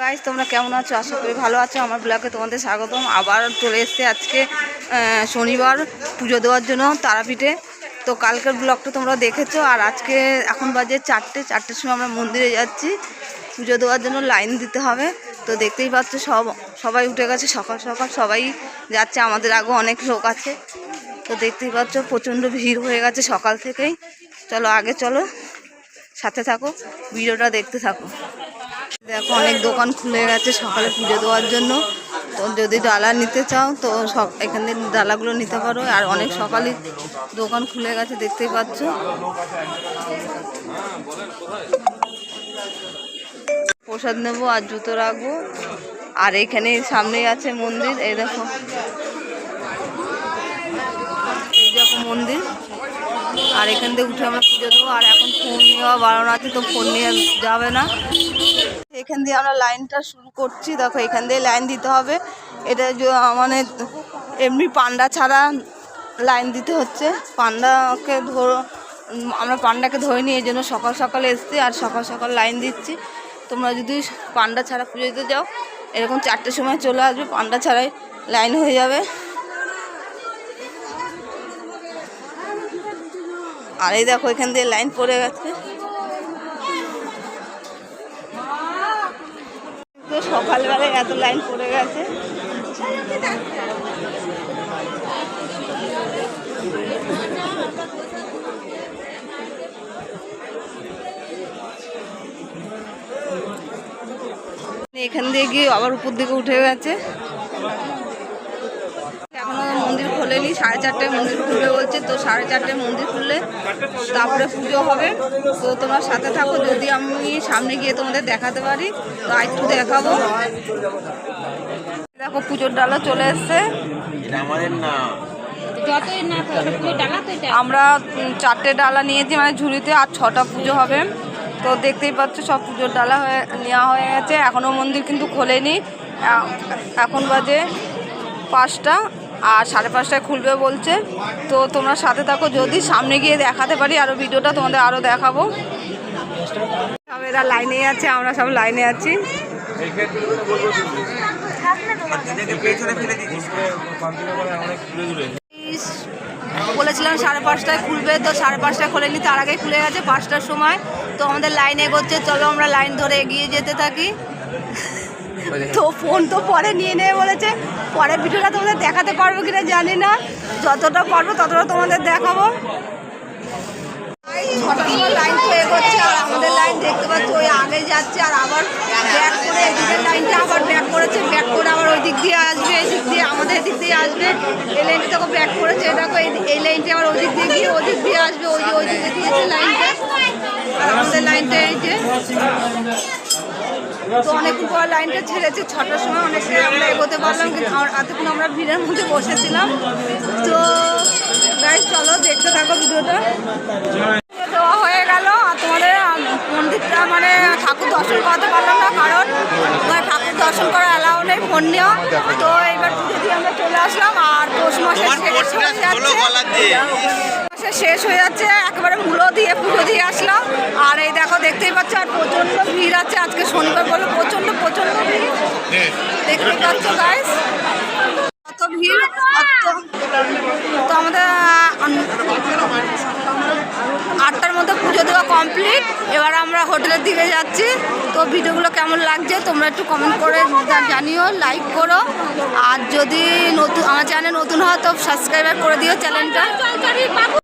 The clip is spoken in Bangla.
গাইজ তোমরা কেমন আছো? আশা করি ভালো আছো। আমার ব্লগে তোমাদের স্বাগতম। আবার চলে এসছে আজকে শনিবার, পুজো দেওয়ার জন্য তারাপীঠে। তো কালকের ব্লগটা তোমরা দেখেছ। আর আজকে এখন বাজে চারটে। চারটের সময় আমরা মন্দিরে যাচ্ছি। পুজো দেওয়ার জন্য লাইন দিতে হবে। তো দেখতেই পাচ্ছ, সব, সবাই উঠে গেছে। সকাল সকাল সবাই যাচ্ছে। আমাদের আগে অনেক লোক আছে। তো দেখতেই পাচ্ছ, প্রচণ্ড ভিড় হয়ে গেছে সকাল থেকেই। চলো, আগে চলো। সাথে থাকো। ভিডিওটা দেখতে থাকো। দেখো, অনেক দোকান খুলে গেছে সকালে পুজো দেওয়ার জন্য। তো যদি ডালা নিতে চাও, তো সব এখান থেকে ডালাগুলো নিতে পারো। আর অনেক সকালে দোকান খুলে গেছে, দেখতেই পাচ্ছ। প্রসাদ নেব আর জুতো রাখব। আর এখানে সামনেই আছে মন্দির, এই দেখো। এই দেখো মন্দির। আর এখান থেকে উঠে আমরা পুজো দেবো। আর এখন ফোন নেওয়া বারণ আছে তো ফোন নিয়ে যাবে না। এখান দিয়ে আমরা লাইনটা শুরু করছি। দেখো, এখান দিয়ে লাইন দিতে হবে। এটা মানে এমনি পান্ডা ছাড়া লাইন দিতে হচ্ছে। পান্ডাকে ধরো আমরা পান্ডাকে ধরে নিয়ে এই জন্য সকাল সকাল এসছি আর সকাল সকাল লাইন দিচ্ছি। তোমরা যদি পান্ডা ছাড়া পুজো দিতে যাও, এরকম চারটের সময় চলে আসবে, পান্ডা ছাড়াই লাইন হয়ে যাবে। আর এই দেখো, এখান দিয়ে লাইন পড়ে গেছে। তো সকালবেলায় এত লাইন পড়ে গেছে। এখান দিয়ে গিয়ে আবার উপর দিকে উঠে গেছে। মন্দির খোলেনি সাড়ে চারটায় মন্দির খুলবে বলছে তো সাড়ে চারটায় মন্দির খুললে তারপরে পুজো হবে। তো তোমার সাথে থাকো যদি আমি সামনে গিয়ে তোমাদের দেখাতে পারি তো একটু দেখাবো। দেখো পুজোর ডালা চলে এসছে। এটা আমাদের না। যতই না থাকে পুরো ডালা তো এটা আমরা চারটে ডালা নিয়েছি মানে ঝুড়িতে আর ছটা পুজো হবে। তো দেখতেই পাচ্ছ সব পুজোর ডালা হয়ে নেওয়া হয়ে গেছে। এখনও মন্দির কিন্তু খোলেনি। এখন বাজে পাঁচটা। আর সাড়ে পাঁচটায় খুলবে বলছে। তো তোমরা সাথে থাকো যদি সামনে গিয়ে দেখাতে পারি আরও ভিডিওটা তোমাদের আরও দেখাবো। সব এরা লাইনে আছে আমরা সব লাইনে আছি। বলেছিলাম সাড়ে পাঁচটায় খুলবে তো সাড়ে পাঁচটায় খোলেনি তার আগে খুলে গেছে পাঁচটার সময়। তো আমাদের লাইন এগোচ্ছে চলো আমরা লাইন ধরে এগিয়ে যেতে থাকি। তো ফোন তো পরে নিয়ে নেবে বলেছে। পরে ভিডিওটা তোমাদের দেখাতে পারব কিনা জানি না। যতটা পারব ততটা তোমাদের দেখাবো। আর আমাদের লাইন দেখতে ওই যাচ্ছে, আর আবার ব্যাক করে লাইনটা আবার ব্যাক করেছে ব্যাক করে আবার দিয়ে আসবে দিয়ে, আমাদের দিয়ে আসবে। ব্যাক করেছে, এই আবার দিক দিয়ে দিয়ে আসবে, ওই দিয়েছে লাইনটা আর আমাদের লাইনটা এই যে। তো অনেকক্ষণ পর লাইনটা ছেড়েছে ছটার সময় অনেকটা আমরা এগোতে পারলাম কিন্তু এতক্ষণ আমরা ভিড়ের মধ্যে বসেছিলাম। তো গাইজ চলো দেখতে থাকো ভিডিওটা। দেওয়া হয়ে গেল আর তোমাদের মন্দিরটা মানে ঠাকুর দর্শন করতে পারলাম না কারণ ঠাকুর দর্শন করা অ্যালাউ নেই ফোন নিয়েও তো এইবার পুজো দিয়ে আমরা চলে আসলাম আর পৌষ মাসে যাচ্ছে শেষ হয়ে যাচ্ছে। একেবারে মূলো দিয়ে পুজো দিয়ে আসলাম আর এই দেখো, দেখতেই পাচ্ছ, আর প্রচণ্ড ভিড় আছে আজকে শনিবার বলে, প্রচণ্ড প্রচণ্ড ভিড়। দেখতেই পাচ্ছ গাইস কত ভিড় তো আমাদের আটটার মধ্যে পুজো দেওয়া কমপ্লিট এবার আমরা হোটেলের দিকে যাচ্ছি। তো ভিডিওগুলো কেমন লাগছে, তোমরা একটু কমেন্ট করে জানিও লাইক করো। আর যদি নতুন আমার চ্যানেল নতুন হয়, তো সাবস্ক্রাইব করে দিও চ্যানেলটা